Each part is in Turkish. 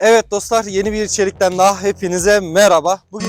Evet dostlar yeni bir içerikten daha hepinize merhaba. Bugün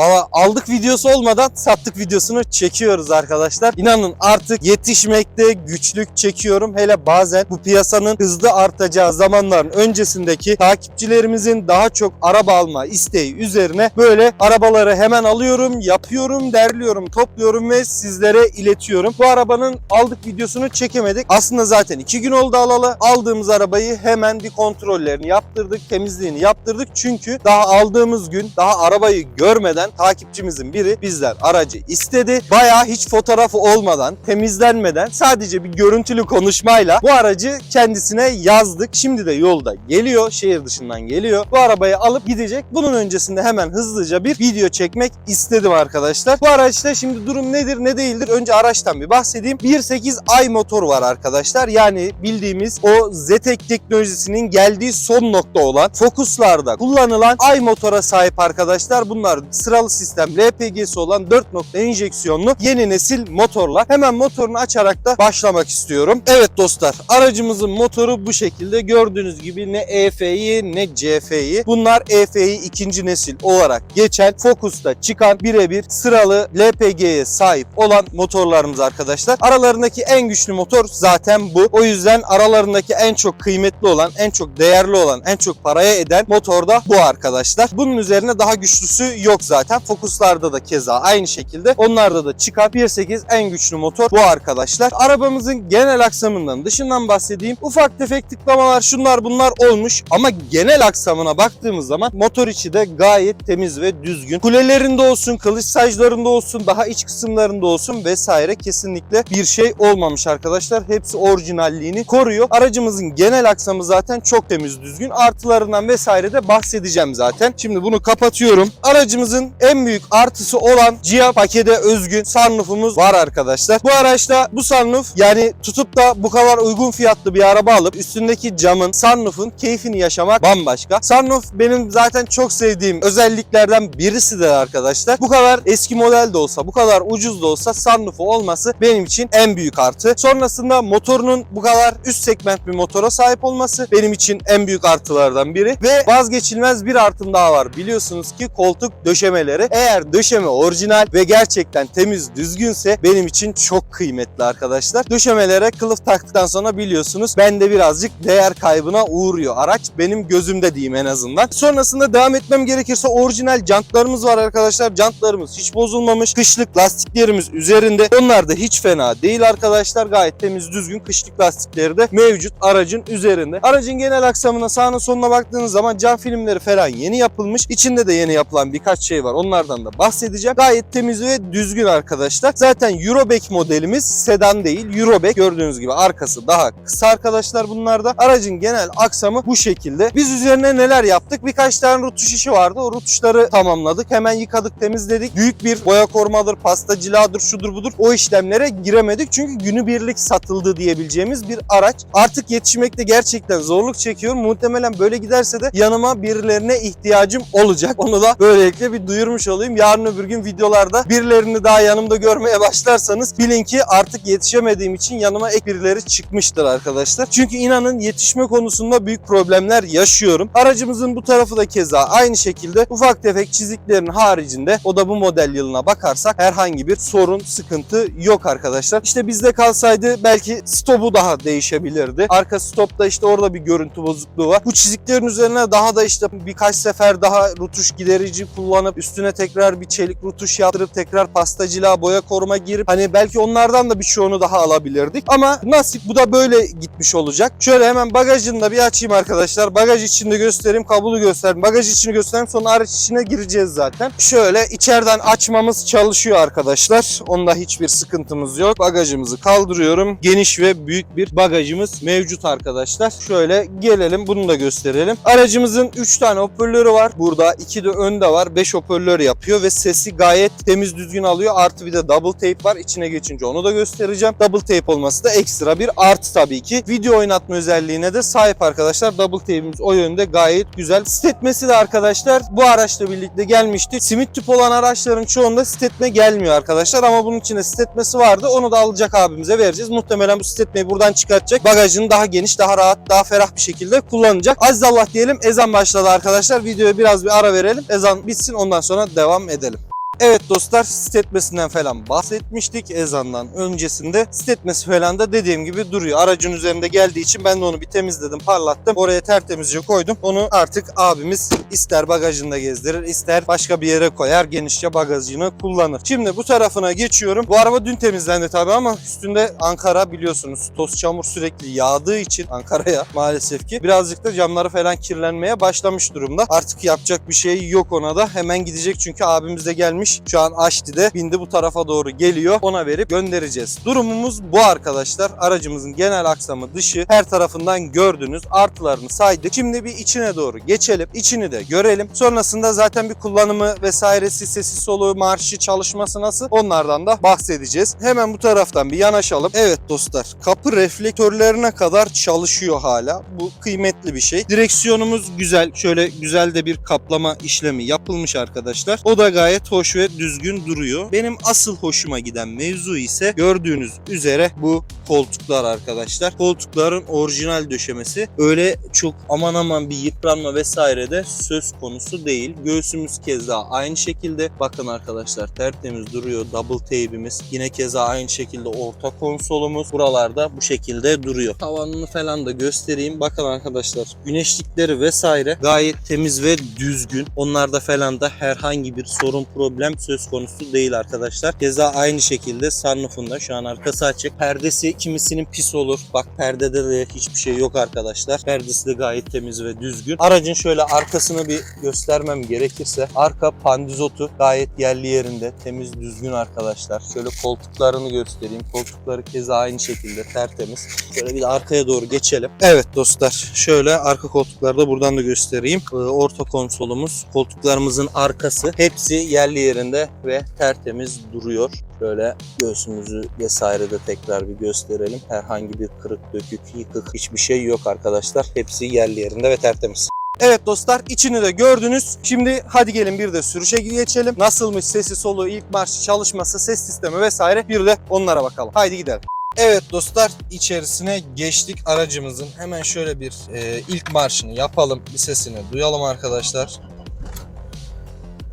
Valla aldık videosu olmadan sattık videosunu çekiyoruz arkadaşlar. İnanın artık yetişmekte güçlük çekiyorum. Hele bazen bu piyasanın hızlı artacağı zamanların öncesindeki takipçilerimizin daha çok araba alma isteği üzerine böyle arabaları hemen alıyorum, yapıyorum, derliyorum, topluyorum ve sizlere iletiyorum. Bu arabanın aldık videosunu çekemedik. Aslında zaten iki gün oldu alalı. Aldığımız arabayı hemen bir kontrollerini yaptırdık, temizliğini yaptırdık. Çünkü daha aldığımız gün daha arabayı görmeden takipçimizin biri bizler aracı istedi. Bayağı hiç fotoğrafı olmadan, temizlenmeden sadece bir görüntülü konuşmayla bu aracı kendisine yazdık. Şimdi de yolda geliyor, şehir dışından geliyor. Bu arabayı alıp gidecek. Bunun öncesinde hemen hızlıca bir video çekmek istedim arkadaşlar. Bu araçta şimdi durum nedir ne değildir? Önce araçtan bir bahsedeyim. 1.8i motor var arkadaşlar. Yani bildiğimiz o ZTEC teknolojisinin geldiği son nokta olan Focus'larda kullanılan i motora sahip arkadaşlar. Bunlar sıralı sistem LPG'si olan 4 nokta enjeksiyonlu yeni nesil motorlar. Hemen motorunu açarak da başlamak istiyorum. Evet dostlar aracımızın motoru bu şekilde. Gördüğünüz gibi ne EF'yi ne CF'yi. Bunlar EF'yi ikinci nesil olarak geçen Focus'ta çıkan birebir sıralı LPG'ye sahip olan motorlarımız arkadaşlar. Aralarındaki en güçlü motor zaten bu. O yüzden aralarındaki en çok kıymetli olan, en çok değerli olan, en çok paraya eden motor da bu arkadaşlar. Bunun üzerine daha güçlüsü yok zaten. Focus'larda da keza aynı şekilde. Onlarda da çıkan 1.8 en güçlü motor bu arkadaşlar. Arabamızın genel aksamından dışından bahsedeyim. Ufak tefek tıklamalar şunlar bunlar olmuş ama genel aksamına baktığımız zaman motor içi de gayet temiz ve düzgün. Kulelerinde olsun, kılıç saclarında olsun, daha iç kısımlarında olsun vesaire kesinlikle bir şey olmamış arkadaşlar. Hepsi orijinalliğini koruyor. Aracımızın genel aksamı zaten çok temiz düzgün. Artılarından vesaire de bahsedeceğim zaten. Şimdi bunu kapatıyorum. Aracımızın en büyük artısı olan Gia pakete özgün sunroofumuz var arkadaşlar. Bu araçta bu sunroof yani tutup da bu kadar uygun fiyatlı bir araba alıp üstündeki camın sunroofun keyfini yaşamak bambaşka. Sunroof benim zaten çok sevdiğim özelliklerden birisidir arkadaşlar. Bu kadar eski model de olsa, bu kadar ucuz da olsa sunroofu olması benim için en büyük artı. Sonrasında motorunun bu kadar üst segment bir motora sahip olması benim için en büyük artılardan biri. Ve vazgeçilmez bir artım daha var. Biliyorsunuz ki koltuk döşemeleri. Eğer döşeme orijinal ve gerçekten temiz, düzgünse benim için çok kıymetli arkadaşlar. Döşemelere kılıf taktıktan sonra biliyorsunuz bende birazcık değer kaybına uğruyor. Araç benim gözümde diyeyim en azından. Sonrasında devam etmem gerekirse orijinal jantlarımız var arkadaşlar. Jantlarımız hiç bozulmamış. Kışlık lastiklerimiz üzerinde. Onlar da hiç fena değil arkadaşlar. Gayet temiz, düzgün kışlık lastikleri de mevcut aracın üzerinde. Aracın genel aksamına sağına soluna baktığınız zaman cam filmleri falan yeni yapılmış. İçinde de yeni yapılan birkaç şey var. Onlardan da bahsedeceğim. Gayet temiz ve düzgün arkadaşlar. Zaten Eurobag modelimiz sedan değil. Eurobag gördüğünüz gibi arkası daha kısa arkadaşlar bunlarda. Aracın genel aksamı bu şekilde. Biz üzerine neler yaptık? Birkaç tane rutuş işi vardı. O rutuşları tamamladık. Hemen yıkadık, temizledik. Büyük bir boya korumadır, pasta ciladır, şudur budur. O işlemlere giremedik. Çünkü günübirlik satıldı diyebileceğimiz bir araç. Artık yetişmekte gerçekten zorluk çekiyorum. Muhtemelen böyle giderse de yanıma birilerine ihtiyacım olacak. Onu da böylelikle bir duyurmuş olayım. Yarın öbür gün videolarda birilerini daha yanımda görmeye başlarsanız bilin ki artık yetişemediğim için yanıma ek birileri çıkmıştır arkadaşlar. Çünkü inanın yetişme konusunda büyük problemler yaşıyorum. Aracımızın bu tarafı da keza aynı şekilde ufak tefek çiziklerin haricinde o da bu model yılına bakarsak herhangi bir sorun, sıkıntı yok arkadaşlar. İşte bizde kalsaydı belki stopu daha değişebilirdi. Arka stopta işte orada bir görüntü bozukluğu var. Bu çiziklerin üzerine daha da işte birkaç sefer daha rutuş giderici kullanıp üstüne tekrar bir çelik rutuş yaptırıp tekrar pastacılığa boya koruma girip hani belki onlardan da bir çoğunu daha alabilirdik. Ama nasip bu da böyle gitmiş olacak. Şöyle hemen bagajını da bir açayım arkadaşlar. Bagaj içinde göstereyim, kablo göstereyim. Bagaj içini göstereyim sonra araç içine gireceğiz zaten. Şöyle içeriden açmamız çalışıyor arkadaşlar. Onda hiçbir sıkıntımız yok. Bagajımızı kaldırıyorum. Geniş ve büyük bir bagajımız mevcut arkadaşlar. Şöyle gelelim bunu da gösterelim. Aracımızın 3 tane hoparlörü var. Burada 2 de önde var. 5 hoparlör hoparlör yapıyor ve sesi gayet temiz düzgün alıyor. Artı bir de double tape var. İçine geçince onu da göstereceğim. Double tape olması da ekstra bir artı tabii ki. Video oynatma özelliğine de sahip arkadaşlar. Double tape'imiz o yönde gayet güzel. Stetmesi de arkadaşlar bu araçla birlikte gelmişti. Simit tüp olan araçların çoğunda stetme gelmiyor arkadaşlar ama bunun içinde stetmesi vardı. Onu da alacak abimize vereceğiz. Muhtemelen bu stetmeyi buradan çıkartacak. Bagajını daha geniş, daha rahat, daha ferah bir şekilde kullanacak. Aziz Allah diyelim ezan başladı arkadaşlar. Videoya biraz bir ara verelim. Ezan bitsin ondan sonra devam edelim. Evet dostlar stetmesinden falan bahsetmiştik ezandan öncesinde. Stetmesi falan da dediğim gibi duruyor. Aracın üzerinde geldiği için ben de onu bir temizledim, parlattım. Oraya tertemizce koydum. Onu artık abimiz ister bagajında gezdirir, ister başka bir yere koyar. Genişçe bagajını kullanır. Şimdi bu tarafına geçiyorum. Bu araba dün temizlendi tabii ama üstünde Ankara biliyorsunuz toz çamur sürekli yağdığı için Ankara'ya maalesef ki birazcık da camları falan kirlenmeye başlamış durumda. Artık yapacak bir şey yok ona da. Hemen gidecek çünkü abimiz de gelmiş. Şu an Aşti'de bindi bu tarafa doğru geliyor. Ona verip göndereceğiz. Durumumuz bu arkadaşlar. Aracımızın genel aksamı dışı her tarafından gördünüz. Artılarını saydık. Şimdi bir içine doğru geçelim. İçini de görelim. Sonrasında zaten bir kullanımı vesairesi, sesi soluğu, marşı çalışması nasıl onlardan da bahsedeceğiz. Hemen bu taraftan bir yanaşalım. Evet dostlar kapı reflektörlerine kadar çalışıyor hala. Bu kıymetli bir şey. Direksiyonumuz güzel. Şöyle güzel de bir kaplama işlemi yapılmış arkadaşlar. O da gayet hoş ve düzgün duruyor. Benim asıl hoşuma giden mevzu ise gördüğünüz üzere bu koltuklar arkadaşlar. Koltukların orijinal döşemesi. Öyle çok aman aman bir yıpranma vesaire de söz konusu değil. Göğsümüz keza aynı şekilde. Bakın arkadaşlar tertemiz duruyor. Double tape'imiz. Yine keza aynı şekilde orta konsolumuz. Buralarda bu şekilde duruyor. Tavanını falan da göstereyim. Bakın arkadaşlar güneşlikleri vesaire gayet temiz ve düzgün. Onlarda falan da herhangi bir sorun problem söz konusu değil arkadaşlar. Keza aynı şekilde sunroofunda şu an arkası açık. Perdesi kimisinin pis olur. Bak perdede de hiçbir şey yok arkadaşlar. Perdesi de gayet temiz ve düzgün. Aracın şöyle arkasını bir göstermem gerekirse arka pandizotu gayet yerli yerinde. Temiz düzgün arkadaşlar. Şöyle koltuklarını göstereyim. Koltukları keza aynı şekilde tertemiz. Şöyle bir de arkaya doğru geçelim. Evet dostlar şöyle arka koltukları da buradan da göstereyim. Ee, Orta konsolumuz, koltuklarımızın arkası hepsi yerli yerinde ve tertemiz duruyor. Şöyle göğsümüzü vesaire de tekrar bir gösterelim. Herhangi bir kırık, dökük, yıkık hiçbir şey yok arkadaşlar. Hepsi yerli yerinde ve tertemiz. Evet dostlar içini de gördünüz. Şimdi hadi gelin bir de sürüşe geçelim. Nasılmış sesi soluğu, ilk marşı çalışması, ses sistemi vesaire bir de onlara bakalım. Haydi gidelim. Evet dostlar içerisine geçtik aracımızın. Hemen şöyle bir e, ilk marşını yapalım. Bir sesini duyalım arkadaşlar.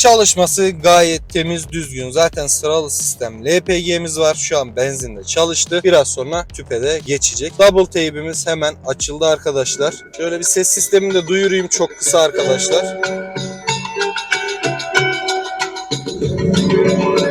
Çalışması gayet temiz düzgün. Zaten sıralı sistem LPG'miz var. Şu an benzinle çalıştı. Biraz sonra tüpe de geçecek. Double tape'imiz hemen açıldı arkadaşlar. Şöyle bir ses sistemini de duyurayım çok kısa arkadaşlar.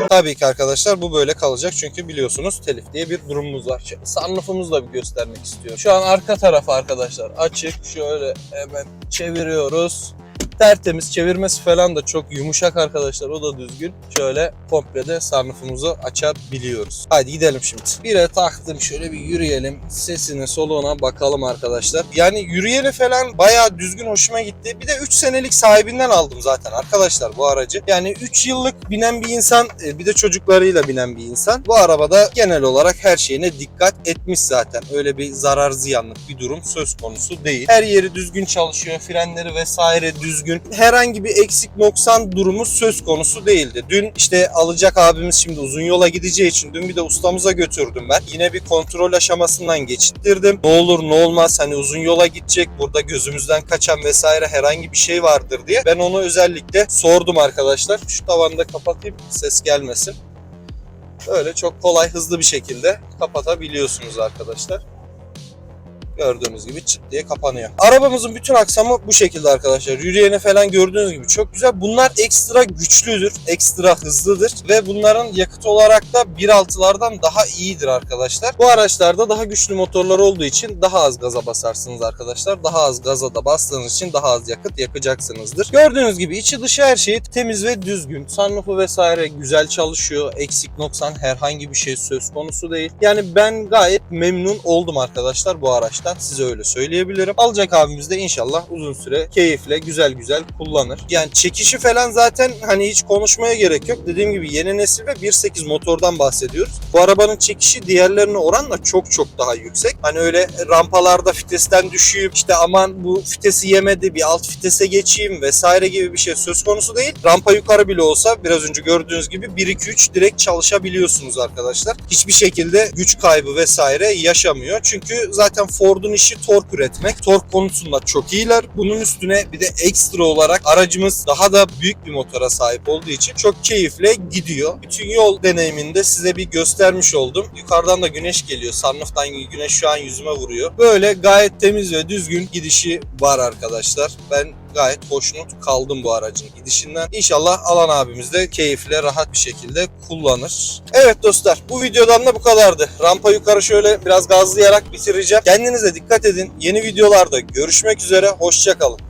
Tabii ki arkadaşlar bu böyle kalacak çünkü biliyorsunuz telif diye bir durumumuz var. Şöyle sunroofumuzu da bir göstermek istiyorum. Şu an arka tarafı arkadaşlar açık. Şöyle hemen çeviriyoruz. Tertemiz çevirmesi falan da çok yumuşak arkadaşlar o da düzgün. Şöyle komple de sunroofumuzu açabiliyoruz. Hadi gidelim şimdi. Bire taktım şöyle bir yürüyelim. Sesine soluğuna bakalım arkadaşlar. Yani yürüyeni falan bayağı düzgün hoşuma gitti. Bir de 3 senelik sahibinden aldım zaten arkadaşlar bu aracı. Yani 3 yıllık binen bir insan e, bir de çocuklarıyla binen bir insan. Bu arabada genel olarak her şeyine dikkat etmiş zaten. Öyle bir zarar ziyanlık bir durum söz konusu değil. Her yeri düzgün çalışıyor. Frenleri vesaire düzgün. Herhangi bir eksik noksan durumu söz konusu değildi. Dün işte alacak abimiz şimdi uzun yola gideceği için dün bir de ustamıza götürdüm ben. Yine bir kontrol aşamasından geçittirdim. Ne olur ne olmaz hani uzun yola gidecek burada gözümüzden kaçan vesaire herhangi bir şey vardır diye. Ben onu özellikle sordum arkadaşlar. Şu tavanı da kapatayım ses gelmesin. Böyle çok kolay hızlı bir şekilde kapatabiliyorsunuz arkadaşlar. Gördüğünüz gibi çıt diye kapanıyor. Arabamızın bütün aksamı bu şekilde arkadaşlar. Yürüyeni falan gördüğünüz gibi çok güzel. Bunlar ekstra güçlüdür, ekstra hızlıdır ve bunların yakıt olarak da 1.6'lardan daha iyidir arkadaşlar. Bu araçlarda daha güçlü motorlar olduğu için daha az gaza basarsınız arkadaşlar. Daha az gaza da bastığınız için daha az yakıt yakacaksınızdır. Gördüğünüz gibi içi dışı her şey temiz ve düzgün. Sunroof'u vesaire güzel çalışıyor. Eksik noksan herhangi bir şey söz konusu değil. Yani ben gayet memnun oldum arkadaşlar bu araçtan. Zaten size öyle söyleyebilirim. Alacak abimiz de inşallah uzun süre keyifle güzel güzel kullanır. Yani çekişi falan zaten hani hiç konuşmaya gerek yok. Dediğim gibi yeni nesil ve 1.8 motordan bahsediyoruz. Bu arabanın çekişi diğerlerine oranla çok çok daha yüksek. Hani öyle rampalarda fitesten düşeyim işte aman bu fitesi yemedi bir alt fitese geçeyim vesaire gibi bir şey söz konusu değil. Rampa yukarı bile olsa biraz önce gördüğünüz gibi 1-2-3 direkt çalışabiliyorsunuz arkadaşlar. Hiçbir şekilde güç kaybı vesaire yaşamıyor. Çünkü zaten Ford'un işi tork üretmek. Tork konusunda çok iyiler. Bunun üstüne bir de ekstra olarak aracımız daha da büyük bir motora sahip olduğu için çok keyifle gidiyor. Bütün yol deneyiminde size bir göstermiş oldum. Yukarıdan da güneş geliyor. Sunroof'tan güneş şu an yüzüme vuruyor. Böyle gayet temiz ve düzgün gidişi var arkadaşlar. Ben gayet hoşnut kaldım bu aracın gidişinden. İnşallah alan abimiz de keyifle rahat bir şekilde kullanır. Evet dostlar bu videodan da bu kadardı. Rampa yukarı şöyle biraz gazlayarak bitireceğim. Kendinize dikkat edin. Yeni videolarda görüşmek üzere. Hoşçakalın.